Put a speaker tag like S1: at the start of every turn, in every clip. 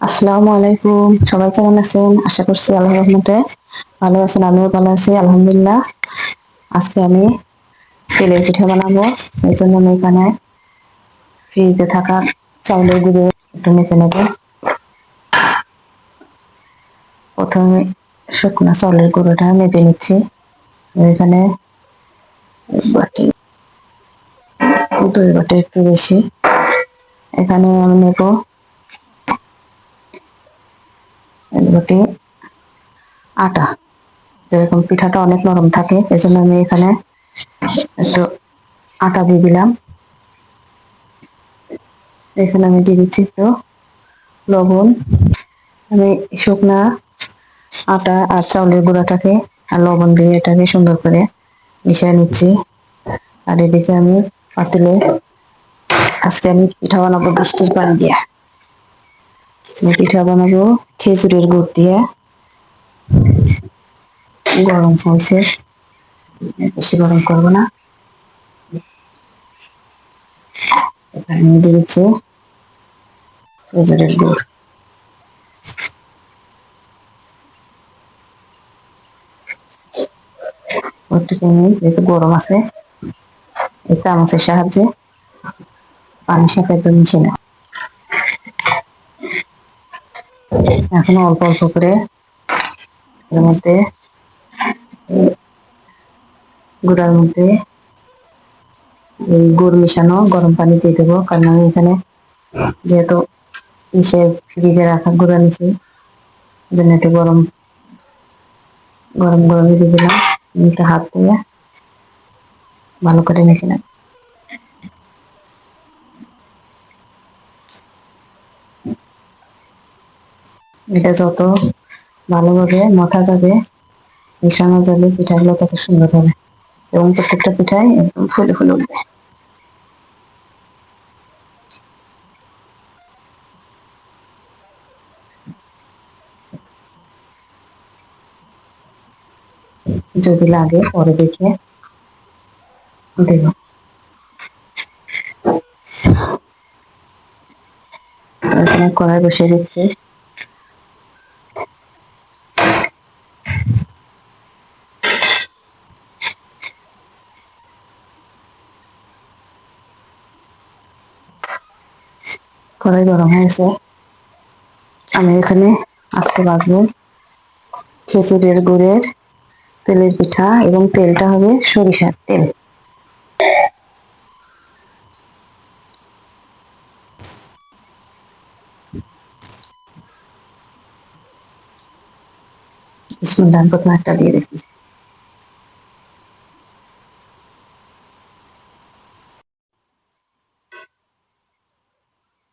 S1: আসসালামু আলাইকুম। সবাই কেমন আছেন? আশা করছি আল্লাহ রহমতে ভালো আছেন, আমিও ভালো আছি, আলহামদুলিল্লাহ। আজকে আমি তেলের পিঠা বানাবো। এই জন্য আমি এখানে ফ্রিজে থাকা চাউলের গুঁড়ো একটু মেপে নেব। প্রথমে শুকনো চাউলের গুঁড়োটা মেপে নিচ্ছি। এখানে বাটি দুই বাটি একটু বেশি। এখানে আমি নেব বাটি আটা। যেরকম পিঠাটা অনেক নরম থাকে, এজন্য আমি এখানে একটু আটা দিয়ে দিলাম। এখানে আমি দিয়ে দিচ্ছি একটু লবণ। আমি শুকনা আটা আর চাউলের গুঁড়াটাকে আর লবণ দিয়ে এটাকে সুন্দর করে মিশিয়ে নিচ্ছি। আর এদিকে আমি পাতিলে আজকে আমি পিঠা বানাবো বৃষ্টির পানি দিয়ে। পিঠা বানাবো, খেজুরের গুড় দিয়ে। গরম হয়েছে, বেশি গরম করব না। এখানে দিয়েছি খেজুরের গুড়। যেহেতু গরম আছে, এই চামচের সাহায্যে পানির সাথে একদম মিশে না এখন অল্প অল্প করে এর মধ্যে গুঁড়ার মধ্যে গুড় মিশানো গরম পানি দিয়ে দেবো। কারণ আমি এখানে যেহেতু ইসে ফ্রিজে রাখা গুঁড়া নিছি জন্য একটু গরম গরম, গরমই দিয়ে দিলাম। হাত দিয়ে ভালো করে মেখে এটা যত ভালোভাবে মাথা যাবে মিশানো যাবে পিঠাগুলো তত সুন্দর হবে। এবং প্রত্যেকটা পিঠাই একদম ফুলে ফুলে উঠবে। যদি লাগে পরে দেখে দেব। কড়াই বসিয়ে দিচ্ছি। কড়াই গরম হয়েছে। আমি এখানে আজকে বাজবো খেজুরের গুড়ের তেলের পিঠা এবং তেলটা হবে সরিষার তেল। বিসমিল্লাহ প্রথমে একটা দিয়ে দেখি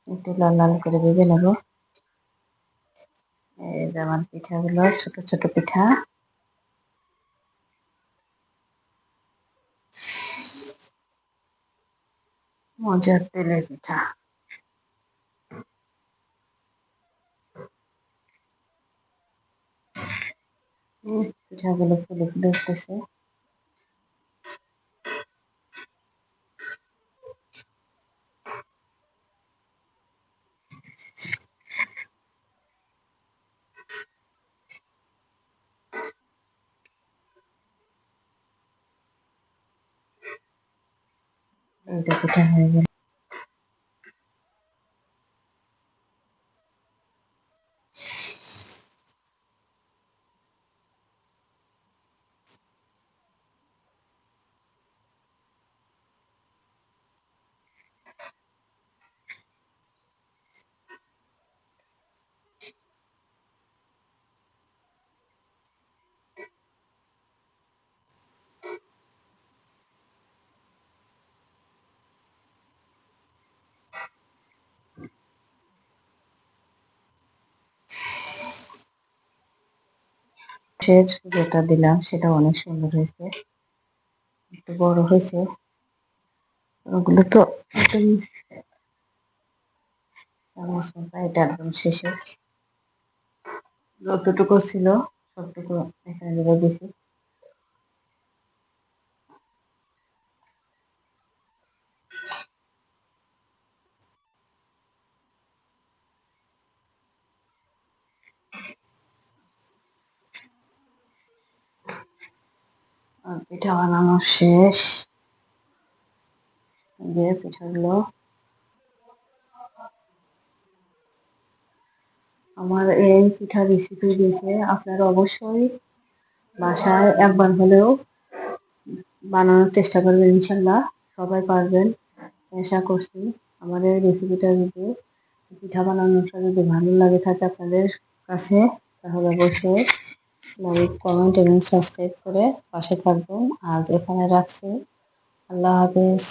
S1: একটু লাল লাল করে ভেজে নেব। এই যে আমার পিঠাগুলো, ছোট ছোট পিঠা। মজার তেলের পিঠা। পিঠাগুলো ফুলে ফুলে উঠতেছে। এইটা পিঠা হয়ে গেল? শেষ যেটা দিলাম সেটা অনেক সুন্দর হয়েছে। একটু বড় হয়েছে। ওগুলো তো একদম এটা একদম শেষে। যতটুকু ছিল সবটুকু এখানে দেবো বেশি পিঠা বানানো শেষ। এই যে পিঠাগুলো আমার এই পিঠা রেসিপি দেখে আপনারা অবশ্যই বাসায় একবার হলেও বানানোর চেষ্টা করবেন, ইনশাল্লাহ। সবাই পারবেন, আশা করছি। আমার এই রেসিপিটা যদি, পিঠা বানানোটা যদি ভালো লাগে থাকে আপনাদের কাছে, তাহলে অবশ্যই লাইক কমেন্ট এবং সাবস্ক্রাইব করে পাশে থাকবেন। আজ এখানে রাখছি। আল্লাহ হাফেজ।